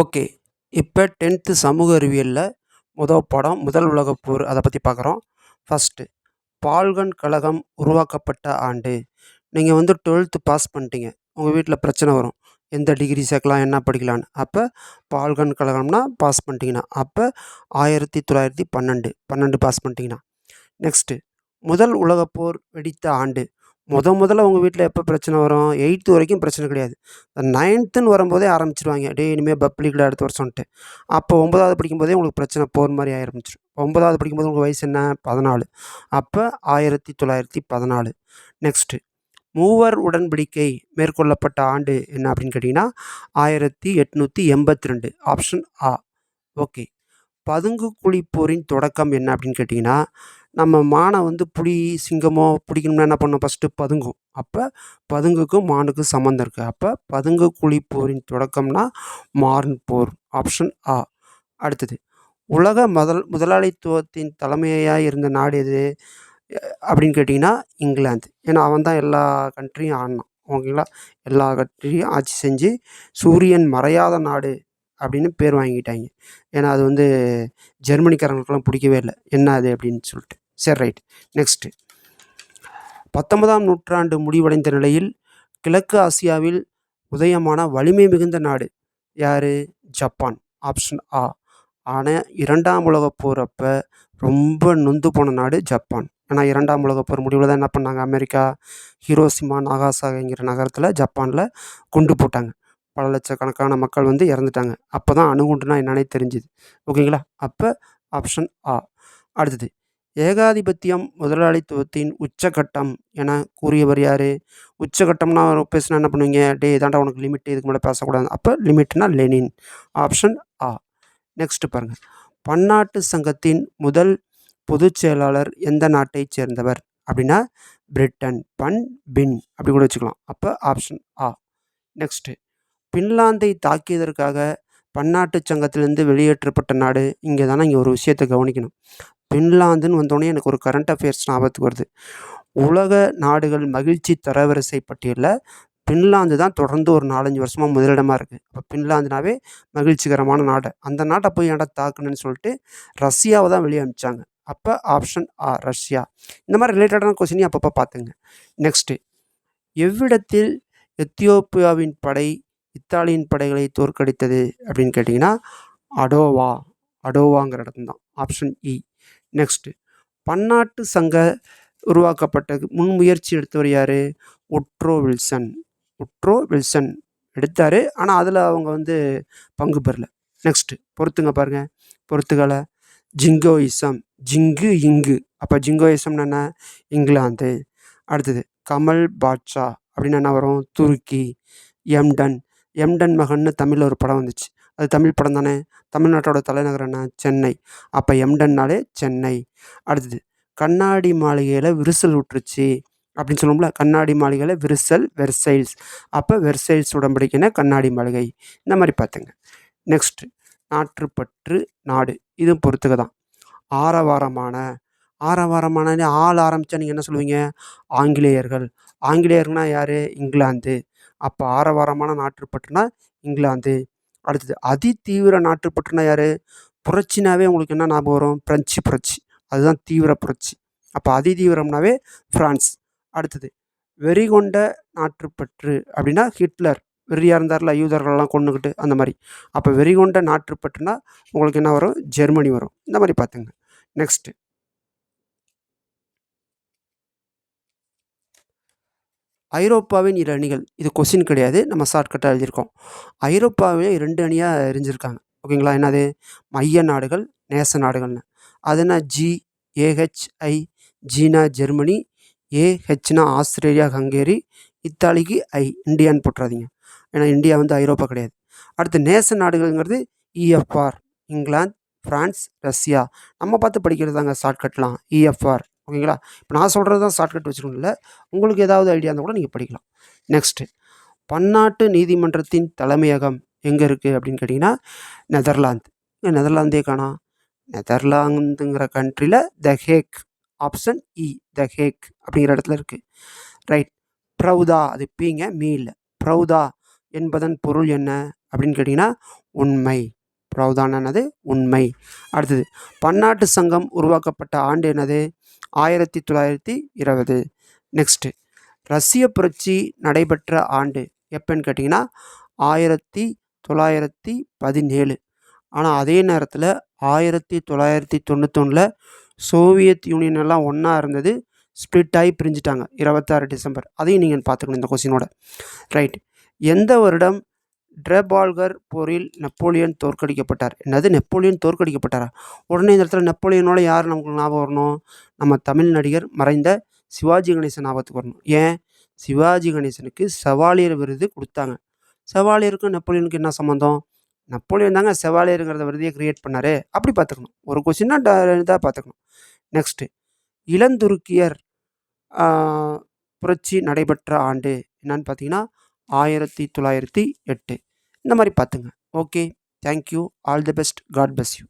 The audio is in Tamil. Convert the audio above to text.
ஓகே. இப்போ டென்த்து சமூக அறிவியலில் முதல் பாடம் முதல் உலகப் போர் அதை பற்றி பார்க்குறோம். ஃபஸ்ட்டு பால்கன் கழகம் உருவாக்கப்பட்ட ஆண்டு. நீங்கள் வந்து டுவெல்த்து பாஸ் பண்ணிட்டீங்க. உங்கள் வீட்டில் பிரச்சனை வரும். எந்த டிகிரி சேர்க்கலாம் என்ன படிக்கலான்னு அப்போ பால்கன் கழகம்னா பாஸ் பண்ணிட்டீங்கன்னா அப்போ ஆயிரத்தி தொள்ளாயிரத்தி பன்னெண்டு பன்னெண்டு பாஸ் பண்ணிட்டீங்கன்னா. நெக்ஸ்ட்டு முதல் உலகப் போர் வெடித்த ஆண்டு. முத முதல்ல உங்கள் வீட்டில் எப்போ பிரச்சனை வரும்? எயித்து வரைக்கும் பிரச்சனை கிடையாது. நைன்த்துன்னு வரும்போதே ஆரம்பிச்சிருவாங்க. டே இனிமேல் பப்ளிக்கில் அடுத்த வருஷம்ன்ட்டு அப்போ ஒன்பதாவது படிக்கும்போதே உங்களுக்கு பிரச்சனை போர் மாதிரி ஆரம்பிச்சிடும் ஒன்பதாவது படிக்கும்போது உங்கள் வயசு என்ன? பதினாலு. அப்போ ஆயிரத்தி தொள்ளாயிரத்தி பதினாலு. நெக்ஸ்ட்டு மூவர் உடன்படிக்கை மேற்கொள்ளப்பட்ட ஆண்டு என்ன அப்படின்னு கேட்டிங்கன்னா ஆயிரத்தி எட்நூற்றி எண்பத்தி ரெண்டு. ஆப்ஷன் ஆ ஓகே பதுங்கு குழி போரின் தொடக்கம் என்ன அப்படின்னு கேட்டிங்கன்னா நம்ம மானை வந்து புலி சிங்கமோ பிடிக்கணும்னா என்ன பண்ணும் ஃபஸ்ட்டு பதுங்கும். அப்போ பதுங்குக்கும் மானுக்கும் சம்மந்தம் இருக்குது அப்போ பதுங்கு குழி போரின் தொடக்கம்னா மார்ன் போர் ஆப்ஷன் ஆ. அடுத்தது உலக முதல் முதலாளித்துவத்தின் தலைமையாக இருந்த நாடு எது? அப்படின்னு கேட்டிங்கன்னா இங்கிலாந்து. ஏன்னா அவன் தான் எல்லா கண்ட்ரியும் ஆடினான். ஓகேங்களா? எல்லா கண்ட்ரியும் ஆட்சி செஞ்சு சூரியன் மறையாத நாடு அப்படின்னு பேர் வாங்கிட்டாங்க ஏன்னா அது வந்து ஜெர்மனிக்காரங்களுக்கெல்லாம் பிடிக்கவே இல்லை. என்ன அது அப்படின்னு சொல்லிட்டு. சரி ரைட் நெக்ஸ்ட்டு பத்தொன்பதாம் நூற்றாண்டு முடிவடைந்த நிலையில் கிழக்கு ஆசியாவில் உதயமான வலிமை மிகுந்த நாடு யார்? ஜப்பான். ஆப்ஷன் ஆ ஆனால் இரண்டாம் உலகப் போர் அப்போ ரொம்ப நொந்து போன நாடு ஜப்பான். ஏன்னா இரண்டாம் உலகப் போர் முடிவில் தான் என்ன பண்ணாங்க? அமெரிக்கா ஹீரோசிமா நாகாசாகிங்கிற நகரத்தில் ஜப்பானில் குண்டு போட்டாங்க. பல லட்சக்கணக்கான மக்கள் வந்து இறந்துட்டாங்க. அப்போ தான் அணுகுண்டுனா என்னன்னே தெரிஞ்சுது. ஓகேங்களா? அப்போ ஆப்ஷன் ஆ அடுத்தது. ஏகாதிபத்தியம் முதலாளித்துவத்தின் உச்சகட்டம் என கூறியவர் யார்? உச்சகட்டம்னா பேசினா என்ன பண்ணுவீங்க? டே இதாண்டா உனக்கு லிமிட் இதுக்கு மேலே பேசக்கூடாது. அப்போ லிமிட்னா லெனின். ஆப்ஷன் ஆ நெக்ஸ்ட் பாருங்கள் பன்னாட்டு சங்கத்தின் முதல் பொதுச் செயலாளர் எந்த நாட்டைச் சேர்ந்தவர்? அப்படின்னா பிரிட்டன். பன் பின். அப்படி கூட வச்சுக்கலாம். அப்போ ஆப்ஷன் ஆ நெக்ஸ்ட்டு பின்லாந்தை தாக்கியதற்காக பன்னாட்டு சங்கத்திலேருந்து வெளியேற்றப்பட்ட நாடு. இங்கே தானே இங்கே ஒரு விஷயத்தை கவனிக்கணும். பின்லாந்துன்னு வந்தோடனே எனக்கு ஒரு கரண்ட் அஃபேர்ஸ் ஞாபகத்துக்கு வருது. உலக நாடுகள் மகிழ்ச்சி தரவரிசை பட்டியலில் பின்லாந்து தான் தொடர்ந்து ஒரு நாலஞ்சு வருஷமாக முதலிடமாக இருக்குது அப்போ பின்லாந்துனாவே மகிழ்ச்சிகரமான நாடு. அந்த நாட்டை போய் ஏன்டா தாக்குன்னு சொல்லிட்டு ரஷ்யாவை தான் வெளியே அனுப்பிச்சாங்க. அப்போ ஆப்ஷன் ஆ ரஷ்யா. இந்த மாதிரி ரிலேட்டடான கொஸ்டினையும் அப்பப்போ பார்த்துங்க. நெக்ஸ்ட்டு எவ்விடத்தில் எத்தியோப்பியாவின் படை இத்தாலியின் படைகளை தோற்கடித்தது அப்படின்னு கேட்டிங்கன்னா அடோவா அடோவாங்கிற இடம் தான் ஆப்ஷன் இ e. நெக்ஸ்ட்டு பன்னாட்டு சங்க உருவாக்கப்பட்டது முன்முயற்சி எடுத்தவர் யார்? ஒட்ரோ வில்சன். ஒட்ரோ வில்சன் எடுத்தார். ஆனால் அதில் அவங்க வந்து பங்கு பெறல. நெக்ஸ்ட்டு பொறுத்துங்க பாருங்கள் பொறுத்துகளை ஜிங்கோயிசம். ஜிங்கு இங்கு. அப்போ ஜிங்கோயிசம்னு என்ன? இங்கிலாந்து. அடுத்தது கமல் பாட்ஷா அப்படின்னு என்ன வரும்? துருக்கி. எம்டன் எம்டன் மகன்னு தமிழில் ஒரு படம் வந்துச்சு. அது தமிழ் படம் தானே? தமிழ்நாட்டோட தலைநகர் என்ன? சென்னை. அப்போ எம்டன்னாலே சென்னை. அடுத்தது கண்ணாடி மாளிகையில் விரிசல் விட்டுருச்சு அப்படின்னு சொல்லுவோம்ல கண்ணாடி மாளிகையில் விரிசல் வெர்சைல்ஸ். அப்போ வெர்சைல்ஸ் உடம்படிக்கைனா கண்ணாடி மாளிகை. இந்த மாதிரி பார்த்துங்க நெக்ஸ்ட்டு நாற்றுப்பற்று நாடு. இதுவும் பொறுத்துக்க தான். ஆரவாரமான ஆரவாரமான ஆள் ஆரம்பித்தா நீங்கள் என்ன சொல்லுவீங்க? ஆங்கிலேயர்கள். ஆங்கிலேயர்கள்னால் யார்? இங்கிலாந்து. அப்போ ஆரவாரமான நாட்டுப்பற்றுனா இங்கிலாந்து. அடுத்தது அதி தீவிர நாட்டுப்பற்றுனா யார்? புரட்சினாவே உங்களுக்கு என்ன ஞாபகம் வரும்? பிரெஞ்சு புரட்சி. அதுதான் தீவிர புரட்சி. அப்போ அதி தீவிரம்னாவே ஃப்ரான்ஸ் அடுத்தது வெறிகொண்ட நாட்டுப்பற்று அப்படின்னா ஹிட்லர். வெறியாக இருந்தார்ல யூதர்கள்லாம் கொண்டுக்கிட்டு அந்த மாதிரி. அப்போ வெறிகொண்ட நாட்டுப்பற்றுனா உங்களுக்கு என்ன வரும்? ஜெர்மனி வரும். இந்த மாதிரி பார்த்துங்க. நெக்ஸ்ட்டு. ஐரோப்பாவின் இரு அணிகள். இது கொஸ்டின் கிடையாது. நம்ம ஷார்ட்கட்டாக எழுதியிருக்கோம். ஐரோப்பாவில் ரெண்டு அணியாக எரிஞ்சிருக்காங்க. ஓகேங்களா? என்னது மைய நாடுகள் நேச நாடுகள்னு. அதுனா ஜி ஏஹெச்ஐ ஜீனா ஜெர்மனி ஏஹெச்னா ஆஸ்திரேலியா ஹங்கேரி இத்தாலிக்கு ஐ இந்தியான்னு போட்டுறாதீங்க. ஏன்னா இந்தியா வந்து ஐரோப்பா கிடையாது. அடுத்து நேச நாடுகள்ங்கிறது இஎஃப்ஆர் இங்கிலாந்து ஃப்ரான்ஸ் ரஷ்யா. நம்ம பார்த்து படிக்கிறது தாங்க ஷார்ட்கட்லாம் இஎஃப்ஆர் ஓகேங்களா? இப்போ நான் சொல்கிறது தான் ஷார்ட்கட் வச்சுக்கணும் இல்லை உங்களுக்கு ஏதாவது ஐடியா இருந்தால் கூட நீங்கள் படிக்கலாம். நெக்ஸ்ட்டு பன்னாட்டு நீதிமன்றத்தின் தலைமையகம் எங்கே இருக்குது அப்படின்னு கேட்டிங்கன்னா நெதர்லாந்து. நெதர்லாந்தே காணா? நெதர்லாந்துங்கிற கண்ட்ரியில் the Hague option E the Hague அப்படிங்கிற இடத்துல இருக்குது ரைட் ப்ரௌதா அது பீங்க மீ இல்லை ப்ரௌதா என்பதன் பொருள் என்ன அப்படின்னு கேட்டிங்கன்னா உண்மை. ப்ரௌதானது என்னது? உண்மை. அடுத்தது பன்னாட்டு சங்கம் உருவாக்கப்பட்ட ஆண்டு என்னது? ஆயிரத்தி தொள்ளாயிரத்தி இருபது. நெக்ஸ்ட்டு ரஷ்ய புரட்சி நடைபெற்ற ஆண்டு எப்போன்னு கேட்டிங்கன்னா ஆயிரத்தி தொள்ளாயிரத்தி பதினேழு. ஆனால் அதே நேரத்தில் ஆயிரத்தி தொள்ளாயிரத்தி தொண்ணூத்தொன்னில் சோவியத் யூனியன் எல்லாம் ஒன்றா இருந்தது. ஸ்ப்ளிட் ஆகி பிரிஞ்சுட்டாங்க. இருபத்தாறு டிசம்பர். அதையும் நீங்கள் பார்த்துக்கணும் இந்த கொஸ்டினோட. ரைட் எந்த வருடம் ட்ரெபால்கர் போரில் நெப்போலியன் தோற்கடிக்கப்பட்டார். என்னது? நெப்போலியன் தோற்கடிக்கப்பட்டாரா? உடனே இந்த இடத்துல நெப்போலியனோட யார் நமக்கு ஞாபகம் வரணும்? நம்ம தமிழ் நடிகர் மறைந்த சிவாஜி கணேசன் ஞாபகத்துக்கு வரணும். ஏன்? சிவாஜி கணேசனுக்கு செவாலியர் விருது கொடுத்தாங்க. செவாலியருக்கும் நெப்போலியனுக்கு என்ன சம்மந்தம் நெப்போலியன் தாங்க செவாலியருங்கிறத விருதையை கிரியேட் பண்ணாரு. அப்படி பார்த்துக்கணும். ஒரு கொஸ்டின்னா இதாக பார்த்துக்கணும். நெக்ஸ்ட்டு இளந்துருக்கியர் புரட்சி நடைபெற்ற ஆண்டு என்னன்னு பார்த்தீங்கன்னா ஆயிரத்தி தொள்ளாயிரத்தி எட்டு. இந்த மாதிரி பார்த்துங்க. Okay. Thank you all the best God bless you